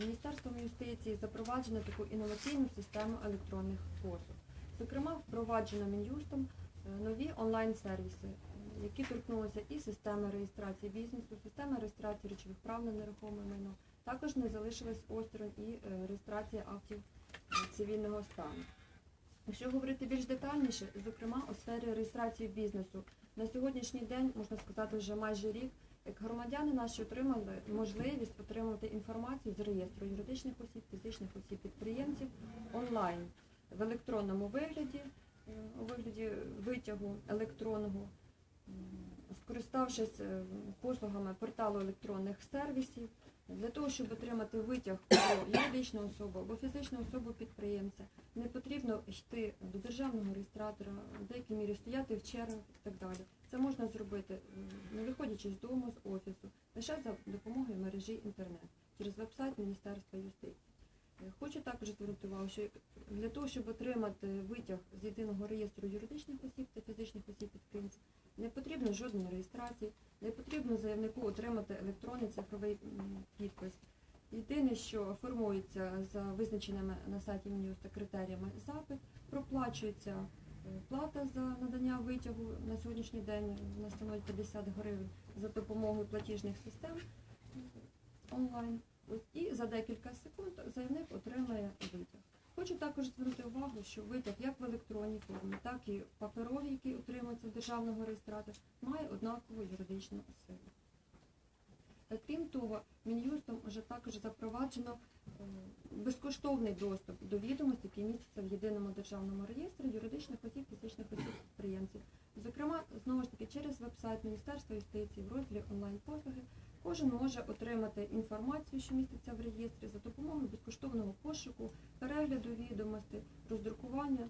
Міністерством юстиції запроваджено таку інноваційну систему електронних послуг. Зокрема, впроваджено Мін'юстом е, нові онлайн-сервіси, е, які торкнулися і системи реєстрації бізнесу, системи реєстрації речових прав на нерухоме майно. Також не залишилась осторонь і е, реєстрація актів цивільного стану. Якщо говорити більш детальніше, зокрема у сфері реєстрації бізнесу, на сьогоднішній день, можна сказати, вже майже рік, як громадяни наші отримали можливість отримати інформацію з реєстру юридичних осіб, фізичних осіб, підприємців онлайн. В електронному вигляді, у вигляді витягу електронного, скориставшись е, послугами порталу електронних сервісів, для того, щоб отримати витяг про юридичну особу або фізичну особу підприємця, не потрібно йти до державного реєстратора, в деякій мірі стояти в чергах і так далі. Це можна зробити, не виходячи з дому, з офісу, лише за допомогою мережі інтернет через веб-сайт Міністерства юстиції. Е, Хочу також звернути увагу, що для того, щоб отримати витяг з єдиного реєстру юридичних осіб та фізичних осіб підприємців, не потрібно жодної реєстрації, не потрібно заявнику отримати електронний цифровий підпис. Єдине, що формується за визначеними на сайті Мін'юста критеріями запит, проплачується е, плата за надання витягу на сьогоднішній день вона становить 50 гривень за допомогою платіжних систем е, онлайн. Ось, І за декілька секунд заявник отримає витяг. Хочу також звернути увагу, що витяг як в електронній формі, так і в паперовій, який отримується державного реєстратора, має однакову юридичну силу. Крім того, Мін'юстом вже також запроваджено е, безкоштовний доступ до відомостей, які містяться в єдиному державному реєстрі юридичних осіб, фізичних осіб підприємців. Зокрема, знову ж таки, через веб-сайт Міністерства юстиції в розділі онлайн-послуги кожен може отримати інформацію, що міститься в реєстрі, за допомогою безкоштовного пошуку, перегляду відомостей, роздрукування,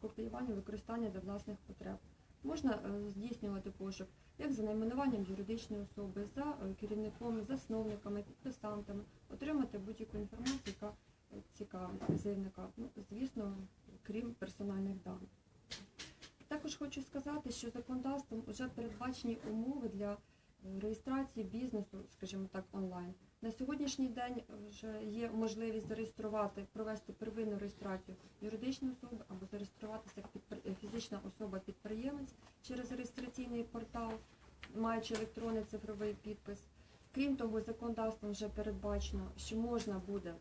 копіювання, використання для власних потреб. Можна е, здійснювати пошук як за найменуванням юридичної особи, за е, керівником, засновниками, підписантами, отримати будь-яку інформацію, яка е, цікавить заявника, ну, звісно, крім персональних даних. Також хочу сказати, що законодавством вже передбачені умови для реєстрації бізнесу, скажімо так, онлайн. На сьогоднішній день вже є можливість зареєструвати, провести первинну реєстрацію юридичної особи або зареєструватися як е, фізична особа-підприємець через реєстраційний портал, маючи електронний цифровий підпис. Крім того, законодавством вже передбачено, що можна буде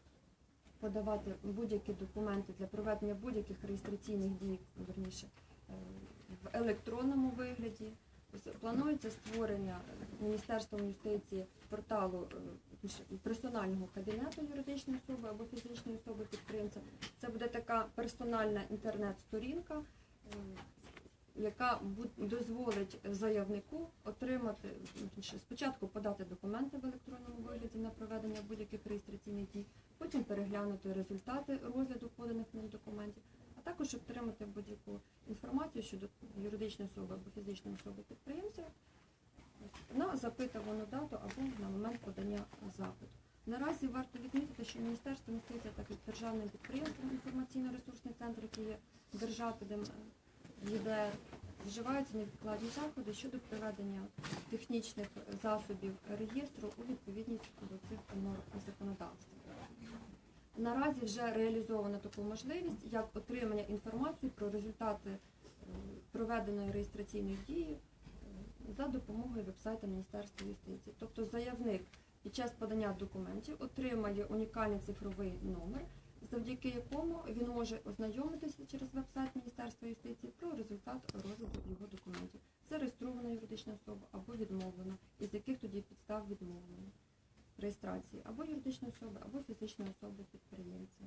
подавати будь-які документи для проведення будь-яких реєстраційних дій, верніше, е, в електронному вигляді. Планується створення Міністерством юстиції порталу е, персонального кабінету юридичної особи або фізичної особи підприємця. Це буде така персональна інтернет-сторінка, е, яка дозволить заявнику отримати спочатку подати документи в електронному вигляді на проведення будь-яких реєстраційних дій, потім переглянути результати розгляду поданих ним документів, також отримати будь-яку інформацію щодо юридичної особи або фізичної особи підприємця на запитувану дату або на момент подання запиту. Наразі варто відмітити, що Міністерство так як державним підприємством інформаційно-ресурсний центр, який є держателем ЄДР, вживаються невідкладні заходи щодо приведення технічних засобів реєстру у відповідність до цих норм законодавства. Наразі вже реалізовано таку можливість, як отримання інформації про результати е, проведеної реєстраційної дії е, за допомогою вебсайту Міністерства юстиції. Тобто заявник під час подання документів отримає унікальний цифровий номер, завдяки якому він може ознайомитися через веб-сайт Міністерства юстиції про результат розгляду його документів. Зареєстрована юридична особа або відмовлена, із яких тоді підстав відмовлення реєстрації або юридичної особи, або фізичної особи підприємця.